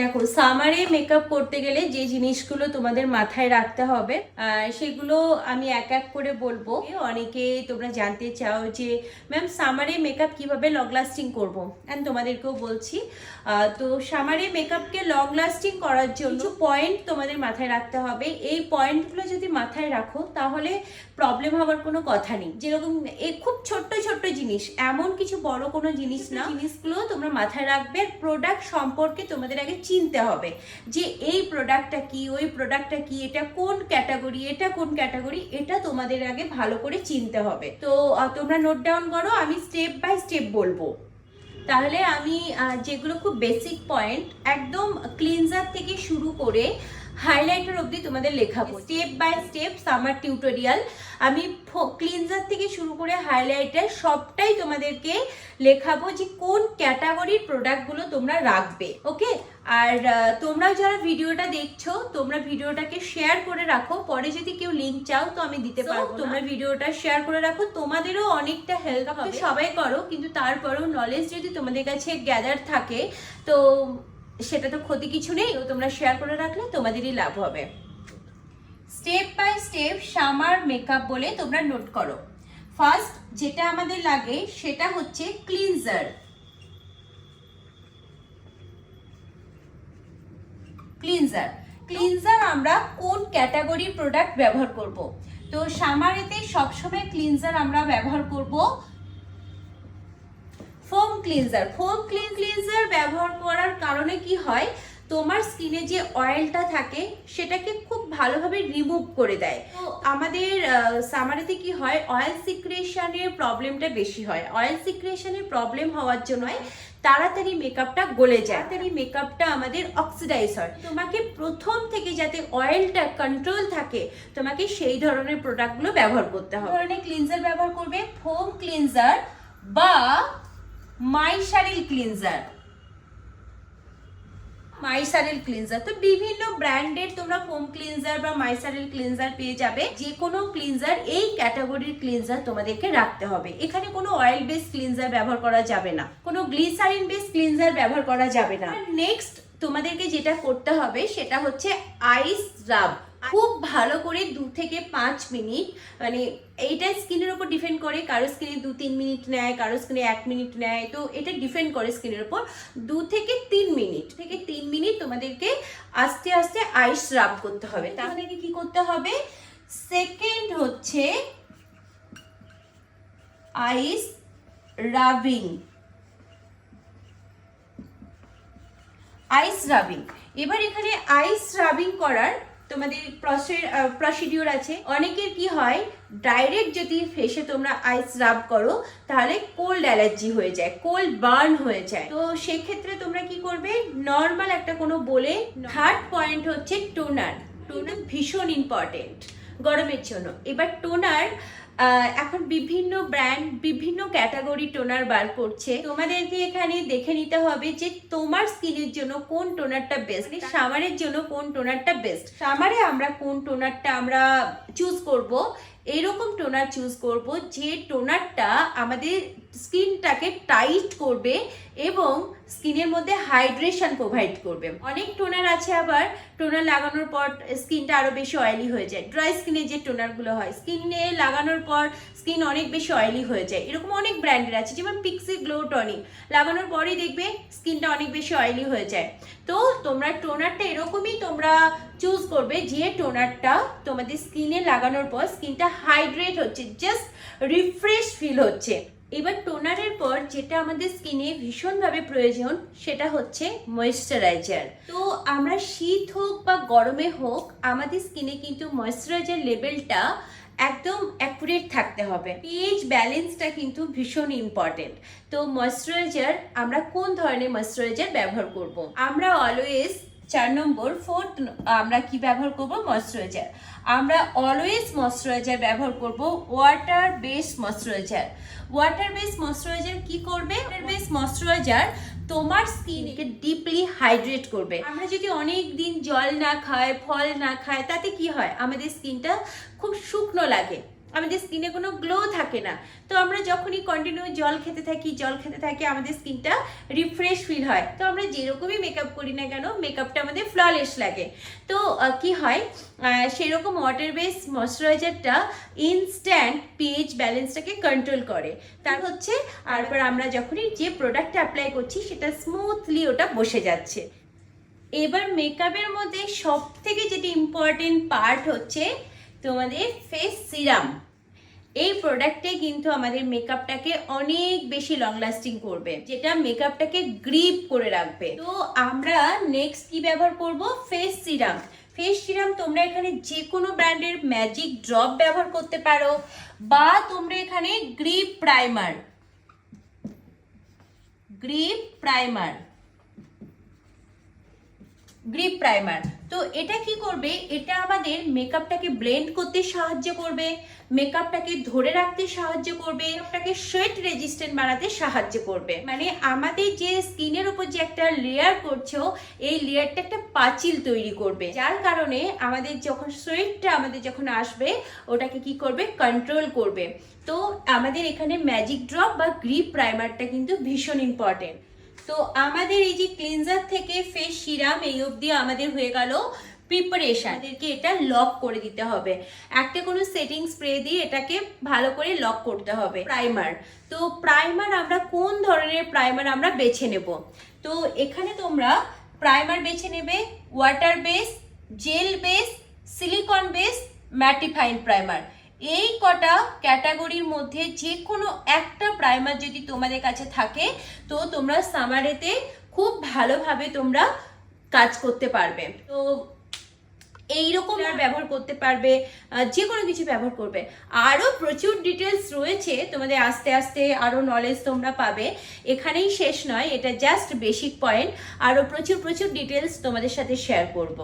দেখো সামারে মেকআপ করতে গেলে যে জিনিসগুলো তোমাদের মাথায় রাখতে হবে সেগুলো আমি এক এক করে বলব। অনেকে তোমরা জানতে চাও যে ম্যাম সামারে মেকআপ কীভাবে লং লাস্টিং করব? অ্যান্ড তোমাদেরকেও বলছি তো সামারে মেকআপকে লং লাস্টিং করার জন্য পয়েন্ট তোমাদের মাথায় রাখতে হবে। এই পয়েন্টগুলো যদি মাথায় রাখো তাহলে প্রবলেম হওয়ার কোনো কথা নেই। যেরকম এ খুব ছোট্ট ছোট্ট জিনিস এমন কিছু বড় কোনো জিনিস না। জিনিসগুলো তোমরা মাথায় রাখবে প্রোডাক্ট সম্পর্কে তোমাদের আগে চিনতে হবে যে এই প্রোডাক্টটা কি ওই প্রোডাক্টটা কি এটা কোন ক্যাটাগরি এটা কোন ক্যাটাগরি এটা তোমাদের আগে ভালো করে চিনতে হবে। তো তোমরা নোট ডাউন করো আমি স্টেপ বাই স্টেপ বলব। তাহলে আমি যেগুলো খুব বেসিক পয়েন্ট একদম ক্লিনজার থেকে শুরু করে হাইলাইটার অবধি তোমাদের লেখাবো। Step by step summer tutorial আমি ক্লিনজার থেকে শুরু করে হাইলাইটার সবটাই তোমাদেরকে লেখাবো যে কোন ক্যাটাগরির প্রোডাক্টগুলো তোমরা রাখবে ওকে আর তোমরা যারা ভিডিওটা দেখছ তোমরা ভিডিওটাকে শেয়ার করে রাখো। পরে যদি কেউ লিঙ্ক চাও তো আমি দিতে পারব তোমরা ভিডিওটা শেয়ার করে রাখো। তোমাদেরও অনেকটা হেল্প হবে। সবাই করো কিন্তু তারপরেও নলেজ যদি তোমাদের কাছে গ্যাদার থাকে তো সেটা তো ক্ষতি কিছু নেই তো তোমরা শেয়ার করে রাখলে তোমাদেরই লাভ হবে। Step by step summer makeup বলে তোমরা নোট করো। ফার্স্ট যেটা আমাদের লাগে, সেটা হচ্ছে ক্লিনজার ক্লিনজার ক্লিনজার আমরা কোন ক্যাটাগরির প্রোডাক্ট ব্যবহার করব? তো সামারেতে সবসময় ক্লিনজার আমরা ব্যবহার করব foam cleanser. Foam clean cleanser ব্যবহার করার কারণে কি হয়? তোমার স্কিনে যে অয়েলটা থাকে সেটাকে খুব ভালোভাবে রিমুভ করে দেয়। তো আমাদের সামারেতে কি হয়? অয়েল সিক্রেশনের প্রবলেমটা বেশি হয়। অয়েল সিক্রেশনের প্রবলেম হওয়ার জন্য তাড়াতাড়ি মেকআপটা গলে যায়। তাড়াতাড়ি মেকআপটা আমাদের অক্সিডাইজ হয়। তোমাকে প্রথম থেকে যাতে অয়েলটা কন্ট্রোল থাকে তোমাকে সেই ধরনের প্রোডাক্টগুলো ব্যবহার করতে হবে। ধরনের ক্লিনজার ব্যবহার করবে? ফোম ক্লিনজার বা মাইসারিল ক্লিনজার। মাইসারেল ক্লিনজার। তো বিভিন্ন ব্র্যান্ডের তোমরা ফোম ক্লিনজার বা মাইসারেল ক্লিনজার পেয়ে যাবে। যে কোনো ক্লিনজার, এই ক্যাটাগরির ক্লিনজার তোমাদেরকে রাখতে হবে। এখানে কোনো অয়েল বেস ক্লিনজার ব্যবহার করা যাবে না। কোনো গ্লিসারিন বেস ক্লিনজার ব্যবহার করা যাবে না। নেক্সট তোমাদেরকে যেটা করতে হবে, সেটা হচ্ছে আইস রাব খুব ভালো করে দু থেকে পাঁচ মিনিট মানে এইটা স্কিনের উপর ডিপেন্ড করে, কারও স্কিনে দু তিন মিনিট নেয়, কারও স্কিনে এক মিনিট নেয়, তো এটা ডিপেন্ড করে স্কিনের উপর। দু থেকে তিন মিনিট থেকে তিন মিনিট তোমাদেরকে আস্তে আস্তে আইস রাব করতে হবে। তাহলে কি করতে হবে? সেকেন্ড হচ্ছে আইস রাবিং। আইস রাবিং। এবার এখানে আইস রাবিং করার তোমাদের প্রসিডিওর আছে। অনেকের কি হয় ডাইরেক্ট যদি ফেসে তোমরা আইস রাব করো, তাহলে কোল্ড অ্যালার্জি হয়ে যায় কোল্ড বার্ন হয়ে যায়। তো সেক্ষেত্রে তোমরা কি করবে নর্মাল একটা কোনো বলে থার্ড পয়েন্ট হচ্ছে টোনার টোনার ভীষণ ইম্পর্টেন্ট গরমের জন্য। এবার টোনার এখন বিভিন্ন ব্র্যান্ড বিভিন্ন ক্যাটাগরি টোনার বার করছে। তোমাদেরকে এখানে দেখে নিতে হবে যে তোমার স্কিনের জন্য কোন টোনারটা বেস্ট সামারের জন্য কোন টোনারটা বেস্ট সামারে আমরা কোন টোনারটা আমরা চুজ করব এরকম টোনার চুজ করব, যে টোনারটা আমাদের স্কিনটাকে টাইট করবে এবং স্কিনের মধ্যে হাইড্রেশন প্রোভাইড করবে। অনেক টোনার আছে আবার, টোনার লাগানোর পর স্কিনটা আরও বেশি অয়েলি হয়ে যায়। ড্রাই স্কিনে যে টোনারগুলো হয় স্কিনে লাগানোর পর স্কিন অনেক বেশি অয়েলি হয়ে যায়। এরকম অনেক ব্র্যান্ডের আছে, যেমন পিক্সি গ্লো টনিক লাগানোর পরেই দেখবে স্কিনটা অনেক বেশি অয়েলি হয়ে যায়। তো তোমরা টোনারটা এরকমই তোমরা চুজ করবে যে টোনারটা তোমাদের স্কিনে লাগানোর পর স্কিনটা হাইড্রেট হচ্ছে জাস্ট রিফ্রেশ ফিল হচ্ছে। এবার টোনারের পর যেটা আমাদের স্কিনে ভীষণভাবে প্রয়োজন, সেটা হচ্ছে ময়েশ্চারাইজার তো আমরা শীত হোক বা গরমে হোক, আমাদের স্কিনে কিন্তু ময়েশ্চারাইজার লেভেলটা একদম অ্যাকুরেট থাকতে হবে। পিএইচ ব্যালেন্সটা কিন্তু ভীষণ ইম্পর্টেন্ট তো ময়েশ্চারাইজার আমরা কোন ধরনের ময়েশ্চারাইজার ব্যবহার করব? আমরা অলওয়েজ চার নম্বর ফোর্থ আমরা কি ব্যবহার করব? ময়েশ্চারাইজার আমরা অলওয়েজ ময়েশ্চারাইজার ব্যবহার করব water base moisturiser water base moisturiser কি করবে? ওয়াটার বেস ময়েশ্চারাইজার তোমার স্কিনকে ডিপলি হাইড্রেট করবে। আমরা যদি অনেক দিন জল না খাই, ফল না খাই, তাতে কি হয়? আমাদের স্কিনটা খুব শুকনো লাগে। আমাদের স্কিনে কোনো গ্লো থাকে না। তো আমরা যখনই কন্টিনিউ জল খেতে থাকি, জল খেতে থাকি, আমাদের স্কিনটা রিফ্রেশ ফিল হয়। তো আমরা যেরকমই মেকআপ করি না কেন মেকআপটা আমাদের ফ্ললেস লাগে। তো কি হয়? সেরকম ওয়াটার বেস ময়শ্চারাইজারটা ইনস্ট্যান্ট পিএইচ ব্যালেন্সটাকে কন্ট্রোল করে। তার হচ্ছে, তারপর আমরা যখনই যে প্রোডাক্টটা অ্যাপ্লাই করছি, সেটা স্মুথলি ওটা বসে যাচ্ছে। এবার মেকআপের মধ্যে সব থেকে যেটি ইম্পর্টেন্ট পার্ট হচ্ছে তোমাদের ফেস সিরাম এই প্রোডাক্টে কিন্তু আমাদের মেকআপটাকে অনেক বেশি লং লাস্টিং করবে, যেটা মেকআপটাকে গ্রিপ করে রাখবে। তো আমরা নেক্সট কি ব্যবহার করব? ফেস সিরাম ফেস সিরাম তোমরা এখানে যে কোনো ব্র্যান্ডের ম্যাজিক ড্রপ ব্যবহার করতে পারো, বা তোমরা এখানে grip primer grip primer grip primer তো এটা কি করবে? এটা আমাদের মেকআপটাকে ব্লেন্ড করতে সাহায্য করবে মেকআপটাকে ধরে রাখতে সাহায্য করবে মেকআপটাকে সোয়েট রেজিস্ট্যান্ট বানাতে সাহায্য করবে। মানে আমাদের যে স্কিনের উপর যে একটা লেয়ার করছ, এই লেয়ারটা একটা পাঁচিল তৈরি করবে। যার কারণে আমাদের যখন সোয়েটটা আমাদের যখন আসবে, ওটাকে কি করবে? কন্ট্রোল করবে। তো আমাদের এখানে ম্যাজিক ড্রপ বা গ্রিপ প্রাইমারটা কিন্তু ভীষণ ইম্পর্টেন্ট তো আমাদের এই যে ক্লিনজার থেকে ফেস সিরাম এই অবধি আমাদের হয়ে গেল প্রিপারেশন আমাদেরকে এটা লক করে দিতে হবে। একটা কোনো সেটিং স্প্রে দিয়ে এটাকে ভালো করে লক করতে হবে। প্রাইমার তো প্রাইমার আমরা কোন ধরনের প্রাইমার আমরা বেছে নেব? তো এখানে তোমরা প্রাইমার বেছে নেবে water base gel base silicon base mattifying primer এই কটা ক্যাটাগরির মধ্যে যে কোনো একটা প্রাইমার যদি তোমাদের কাছে থাকে, তো তোমরা সামারেতে খুব ভালোভাবে তোমরা কাজ করতে পারবে। তো এইরকম আর ব্যবহার করতে পারবে যে কোনো কিছু ব্যবহার করবে। আরও প্রচুর ডিটেলস রয়েছে, তোমাদের আস্তে আস্তে আরও নলেজ তোমরা পাবে। এখানেই শেষ নয়, এটা জাস্ট বেসিক পয়েন্ট আরও প্রচুর প্রচুর ডিটেলস তোমাদের সাথে শেয়ার করব।